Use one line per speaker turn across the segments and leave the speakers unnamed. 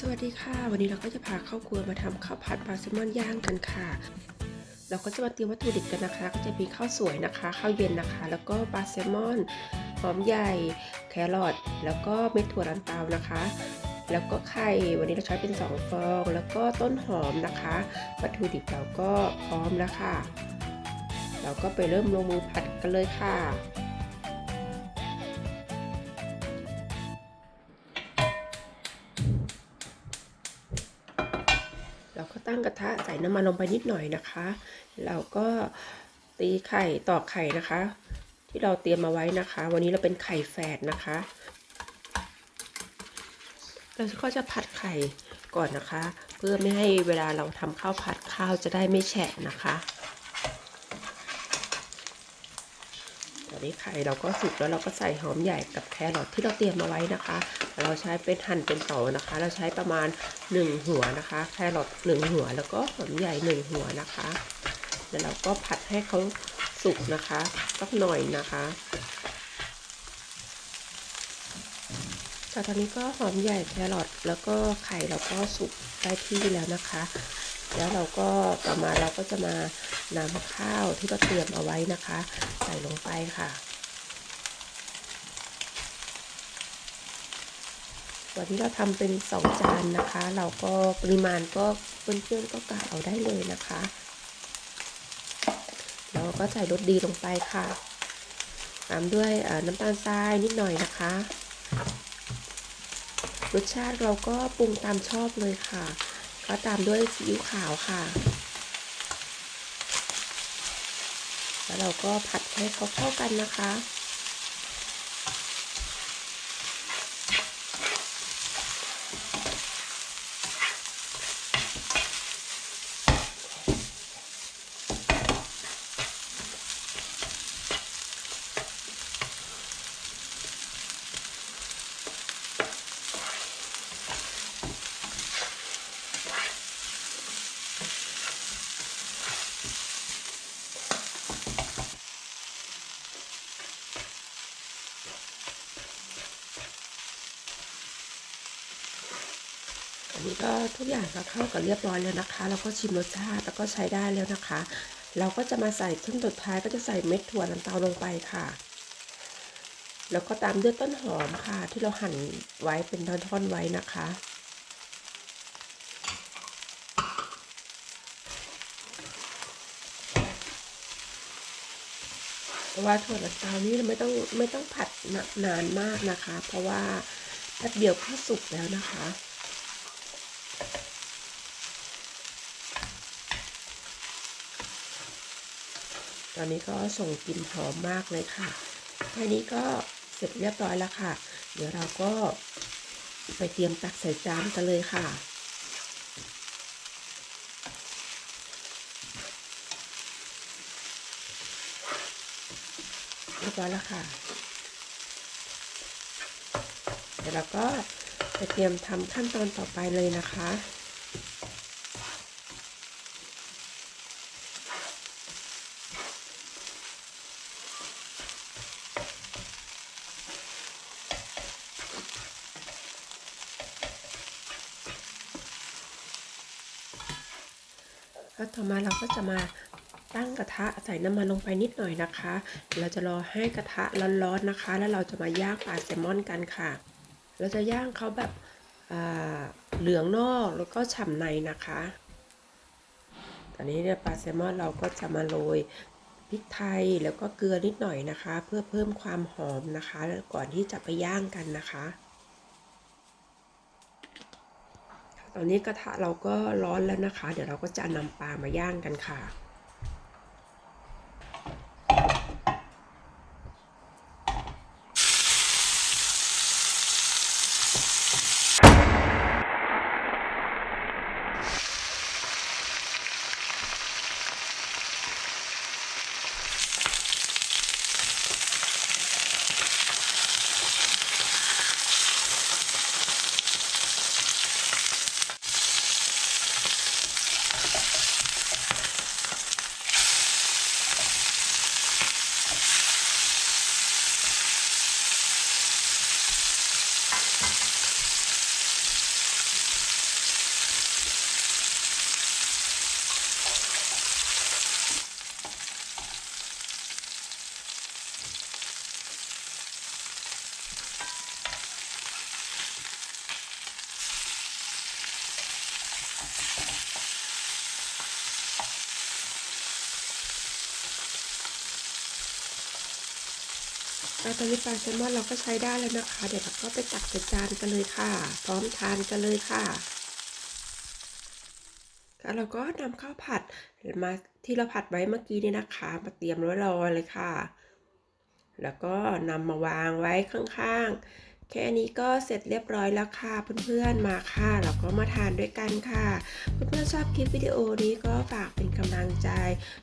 สวัสดีค่ะ วันนี้เราก็จะพาเข้าวครัวมาทำข้าวผัดปลาแซลมอนย่างกันค่ะ เราก็จะมาเตรียมวัตถุดิบกันนะคะ ก็จะมีข้าวสวยนะคะข้าวเย็นนะคะ แล้วก็ปลาแซลมอนหอมใหญ่แครอทแล้วก็เม็ดถั่วลันเตานะคะ แล้วก็ไข่วันนี้เราใช้เป็น 2 ฟอง แล้วก็ต้นหอมนะคะ วัตถุดิบเราก็พร้อมแล้วค่ะ เราก็ไปเริ่มลงมือผัดกันเลยค่ะ ตั้งกระทะใส่น้ำมันลงไปนิดหน่อยนะคะ เราก็ตีไข่ตอกไข่นะคะ ที่เราเตรียมมาไว้นะคะ วันนี้เราเป็นไข่แฝดนะคะเราก็จะผัดไข่ก่อนนะคะ เพื่อไม่ให้เวลาเราทำข้าวผัดข้าวจะได้ไม่แฉะนะคะ อนนี้ไข่เราก็สุกแล้วเราก็ใส่หอมใหญ่กับแครอทที่เราเตรียมมาไว้นะคะ เราใช้เป็นหั่นเป็นเต่อนะคะ เราใช้ประมาณ 1 หัวนะคะ แครอท1หัว แล้วก็หอมใหญ่ 1 หัวนะคะ แล้วเราก็ผัดให้เขาสุกนะคะสักหน่อยนะคะค่ะตอนนี้ก็หอมใหญ่แครอทแล้วก็ไข่เราก็สุกได้ที่แล้วนะคะ แล้วเราก็ต่อมาเราก็จะมา นำข้าวที่เราเตรียมเอาไว้นะคะ ใส่ลงไปค่ะ วันนี้เราทำเป็นสองจานนะคะ เราก็ปริมาณก็เพื่อนๆก็กะเอาได้เลยนะคะแล้วก็ใส่รสดีลงไปค่ะตามด้วยน้ำตาลทรายนิดหน่อยนะคะ รสชาติเราก็ปรุงตามชอบเลยค่ะ ก็ตามด้วยซีอิ๊วขาวค่ะ แล้วเราก็ผัดให้เขาเข้ากันนะคะ อันนี้ก็ทุกอย่างก็เข้ากันเรียบร้อยแล้วนะคะเราก็ชิมรสชาติแล้วก็ใช้ได้แล้วนะคะ เราก็จะมาใส่เครื่องสุดท้ายก็จะใส่เม็ดถั่วลันเตาลงไปค่ะ แล้วก็ตามด้วยต้นหอมค่ะ ที่เราหั่นไว้เป็นท่อนๆไว้นะคะเพราะว่าถั่วลันเตานี้ไม่ต้องไม่ต้องผัดนานมากนะคะ เพราะว่าแป๊บเดียวก็สุกแล้วนะคะ ตอนนี้ก็ส่งกลิ่นหอมมากเลยค่ะแค่นี้ก็เสร็จเรียบร้อยแล้วค่ะ เดี๋ยวเราก็ไปเตรียมตักใส่จานกันเลยค่ะ เรียบร้อยแล้วค่ะ เดี๋ยวเราก็ไปเตรียมทำขั้นตอนต่อไปเลยนะคะ แล้วต่อมาเราก็จะมาตั้งกระทะใส่น้ำมันลงไปนิดหน่อยนะคะ เราจะรอให้กระทะร้อนๆนะคะ แล้วเราจะมาย่างปลาแซลมอนกันค่ะ เราจะย่างเขาแบบเหลืองนอกแล้วก็ฉ่ำในนะคะ ตอนนี้เนี่ยปลาแซลมอนเราก็จะมาโรยพริกไทยแล้วก็เกลือนิดหน่อยนะคะ เพื่อเพิ่มความหอมนะคะ ก่อนที่จะไปย่างกันนะคะ ตอนนี้กระทะเราก็ร้อนแล้วนะคะ เดี๋ยวเราก็จะนำปลามาย่างกันค่ะ ตอนนี้ปลาแซลมอนเราก็ใช้ได้แล้วนะคะ เดี๋ยวเราก็ไปตักใส่จานกันเลยค่ะ พร้อมทานกันเลยค่ะแล้วเราก็นำข้าวผัดมาที่เราผัดไว้เมื่อกี้นี่นะคะ มาเตรียมไว้รอเลยค่ะ แล้วก็นำมาวางไว้ข้างๆ แค่นี้ก็เสร็จเรียบร้อยแล้วค่ะเพื่อนๆมาค่ะเราก็มาทานด้วยกันค่ะ เพื่อนๆชอบคลิปวิดีโอนี้ก็ฝากเป็นกำลังใจ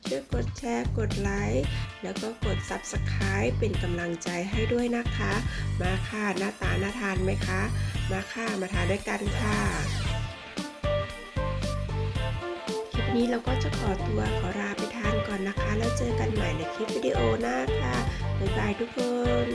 ช่วยกดแชร์กดไลค์แล้วก็กด Subscribe เป็นกำลังใจให้ด้วยนะคะ มาค่ะหน้าตาน่าทานไหมคะ มาค่ะมาทานด้วยกันค่ะคลิปนี้เราก็จะขอตัวขอลาไปทานก่อนนะคะ แล้วเจอกันใหม่ในคลิปวิดีโอหน้าค่ะบ๊ายบายทุกคน